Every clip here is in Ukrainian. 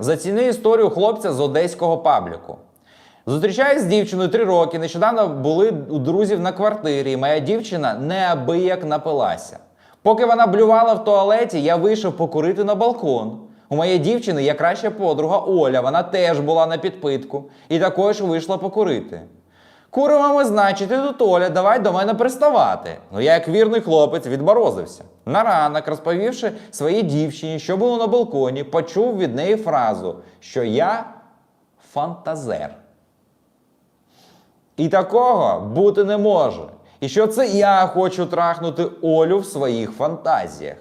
Заціни історію хлопця з одеського пабліку. Зустрічаюсь з дівчиною три роки. Нещодавно були у друзів на квартирі. і Моя дівчина неабияк напилася. Поки вона блювала в туалеті, я вийшов покурити на балкон. У моєї дівчини є краща подруга Оля. Вона теж була на підпитку і також вийшла покурити. Куримо ми, значить, і тут Оля, давай до мене приставати. Ну я, як вірний хлопець, відморозився. На ранок, розповівши своїй дівчині, що було на балконі, почув від неї фразу, що я фантазер. І такого бути не може. І що це я хочу трахнути Олю в своїх фантазіях.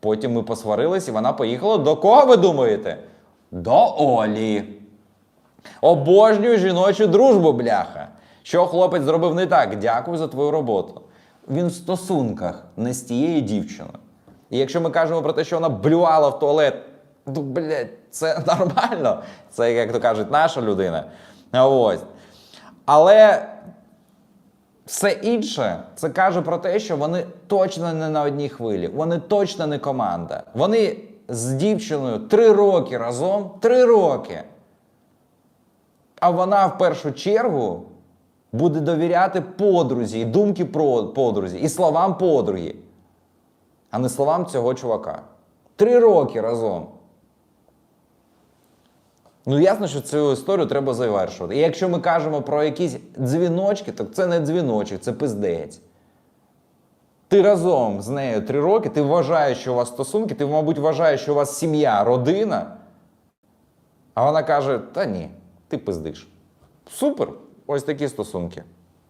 Потім ми посварились, і вона поїхала до кого ви думаєте? До Олі. Обожнюю жіночу дружбу, бляха. Що хлопець зробив не так? Дякую за твою роботу. Він в стосунках не з тією дівчиною. І якщо ми кажемо про те, що вона блювала в туалет, ну, блядь, це нормально. Це, як то кажуть, наша людина. Ось. Але все інше це каже про те, що вони точно не на одній хвилі, вони точно не команда. Вони з дівчиною три роки разом, три роки. А вона в першу чергу буде довіряти подрузі, і думки про подрузі, і словам подруги, а не словам цього чувака. Три роки разом. Ну, ясно, що цю історію треба завершувати. І якщо ми кажемо про якісь дзвіночки, то це не дзвіночок, це пиздець. Ти разом з нею три роки, ти вважаєш, що у вас стосунки, ти, мабуть, вважаєш, що у вас сім'я, родина. А вона каже: та ні, ти пиздиш. Супер! Ось такі стосунки.